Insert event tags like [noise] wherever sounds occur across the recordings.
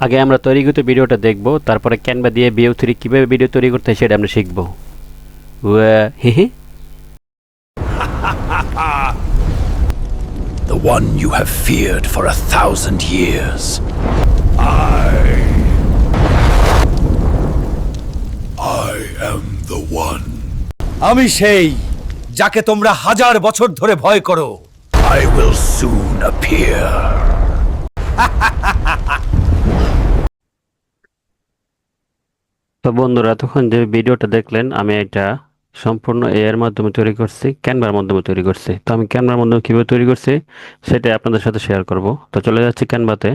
আগে আমরা তৈরিগত ভিডিওটা দেখব তারপরে ক্যানভা দিয়ে বিও থ্রি কীভাবে ভিডিও তৈরি করতে হয় সেটা আমরা শিখব হি হি The one you have feared for a thousand years. I. I am the one. আমি সেই যাকে তোমরা হাজার বছর ধরে ভয় করো I will soon appear. [laughs] তো বন্ধুরা, তখন যে ভিডিওটা দেখলেন, আমি এটা সম্পূর্ণ এ এর মাধ্যমে তৈরি করছি, ক্যানভার মাধ্যমে তৈরি করছি। তো আমি ক্যানভার মাধ্যমে কীভাবে তৈরি করছি সেটা আপনাদের সাথে শেয়ার করব। তো চলে যাচ্ছি ক্যানভাতে।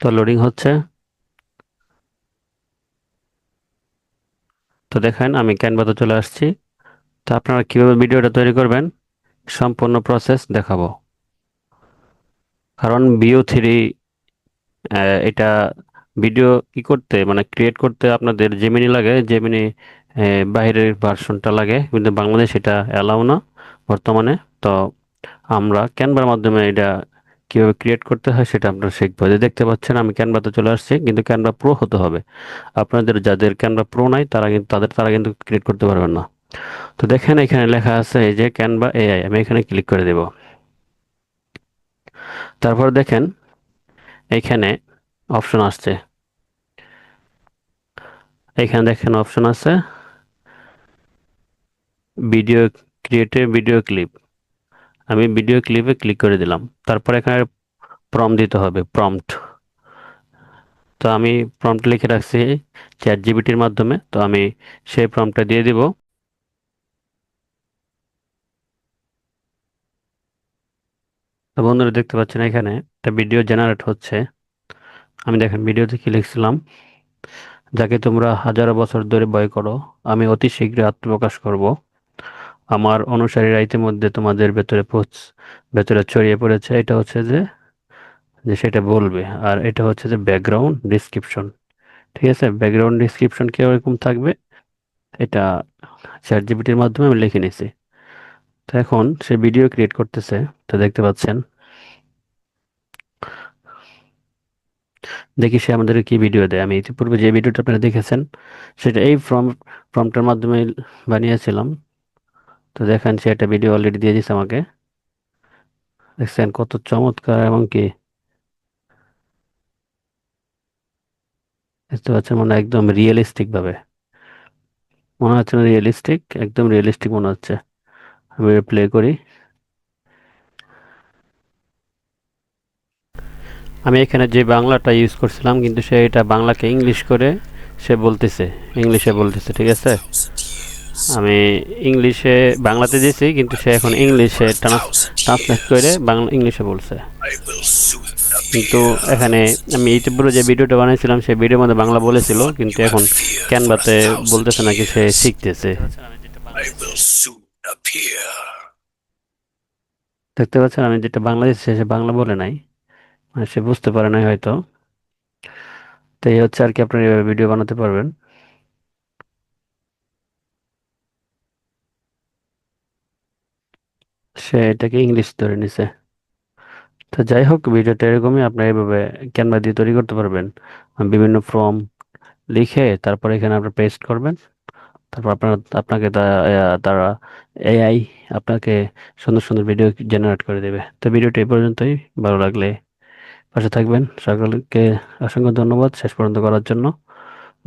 তো লোডিং হচ্ছে। তো দেখেন, আমি ক্যানভাতে চলে আসছি। তো আপনারা কীভাবে ভিডিওটা তৈরি করবেন, সম্পূর্ণ প্রসেস দেখাবো। কারণ বিও থ্রি এটা ভিডিও কি করতে মানে ক্রিয়েট করতে আপনাদের জেমিনি লাগে জেমিনি বাইরের ভার্সনটা লাগে, কিন্তু বাংলাদেশ এটা অ্যালাউ না বর্তমানে। তো আমরা ক্যানভার মাধ্যমে এটা কীভাবে ক্রিয়েট করতে হয় সেটা আপনারা শিখব। যে দেখতে পাচ্ছেন, আমি ক্যানভাতে চলে আসছি, কিন্তু ক্যানভা প্রো হতে হবে। আপনাদের যাদের ক্যানভা প্রো নাই, তারা কিন্তু, তাদের, তারা কিন্তু ক্রিয়েট করতে পারবেন না। তো দেখেন এখানে লেখা আছে এই যে ক্যানভা এআই আমি এখানে ক্লিক করে দেব। তারপর দেখেন এখানে অপশন আসছে। এখানে দেখেন অপশন আছে ভিডিও ক্রিয়েটে ভিডিও ক্লিপ আমি ভিডিও ক্লিপে ক্লিক করে দিলাম। তারপর এখানে প্রম্পট দিতে হবে প্রম্পট তো আমি প্রম্পট লিখে রাখছি চ্যাট জিবিটির মাধ্যমে। তো আমি সেই প্রম্পটটা দিয়ে দিব। তো বন্ধুরা দেখতে পাচ্ছেন এখানে একটা ভিডিও জেনারেট হচ্ছে। আমি দেখেন ভিডিওতে কি লিখছিলাম? যাকে তোমরা হাজারো বছর ধরে ভয় করো, আমি অতি শীঘ্রই আত্মপ্রকাশ করব। আমার অনুসারীরা ইতিমধ্যে তোমাদের ভেতরে পৌঁছ- ভেতরে ছড়িয়ে পড়েছে। এটা হচ্ছে যে যে সেটা বলবে। আর এটা হচ্ছে যে ব্যাকগ্রাউন্ড ডিসক্রিপশন ঠিক আছে? ব্যাকগ্রাউন্ড ডিসক্রিপশন কীরকম থাকবে? এটা চ্যাট জিপিটির মাধ্যমে আমি লিখে নিয়েছি তো এখন সে ভিডিও ক্রিয়েট করতেছে, তো দেখতে পাচ্ছেন। দেখি সে আমাদের কি ভিডিও দেয়। আমি ইতিপূর্বে যে ভিডিওটা আপনারা দেখেছেন, সেটা এই ফর্ম ফর্মটার মাধ্যমে বানিয়েছিলাম। তো দেখেন, সে একটা ভিডিও অলরেডি দিয়ে দিয়েছে আমাকে। দেখছেন, কত চমৎকার এবং কি। বুঝতে পারছেন মানে একদম রিয়েলিস্টিক ভাবে। মনে হচ্ছে না রিয়েলিস্টিক একদম রিয়েলিস্টিক মনে হচ্ছে। আমি প্লে করি। আমি এখানে যে বাংলাটা ইউজ করছিলাম, কিন্তু সে এটা বাংলাকে ইংলিশ করে সে বলতেছে। ইংলিশে বলতেছে, ঠিক আছে? আমি ইংলিশে বাংলাতে দিয়েছি, কিন্তু সে এখন ইংলিশে ট্রান্সলেট করে বাংলা ইংলিশে বলছে। কিন্তু এখানে আমি ইউটিউবের যে ভিডিওটা বানিয়েছিলাম, সেই ভিডিওর মধ্যে বাংলা বলেছিল, কিন্তু এখন ক্যানভাতে বলতেছে নাকি সে শিখতেছে। দেখতে পাচ্ছেন, আমি যেটা বাংলা দিচ্ছি সে বাংলা বলে নাই মানে সে বুঝতে পারে নাই হয়তো। তো এই হচ্ছে আর কি আপনারা এভাবে ভিডিও বানাতে পারবেন। সে এটাকে ইংলিশ ধরে নিছে। তো যাই হোক ভিডিওটা এরকমই, আপনারা এইভাবে ক্যানভা দিয়ে তৈরি করতে পারবেন। বিভিন্ন ফর্ম লিখে তারপর এখানে আপনার পেস্ট করবেন। তারপর আপনার, আপনাকে তারা এআই আপনাকে সুন্দর সুন্দর ভিডিও জেনারেট করে দেবে। তো ভিডিওটি এই পর্যন্তই। ভালো লাগলে পাশে থাকবেন। সকলকে অসংখ্য ধন্যবাদ। শেষ পর্যন্ত করার জন্য।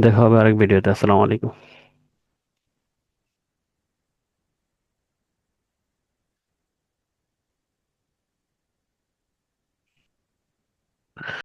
দেখা হবে আরেক ভিডিওতে আসসালামু আলাইকুম।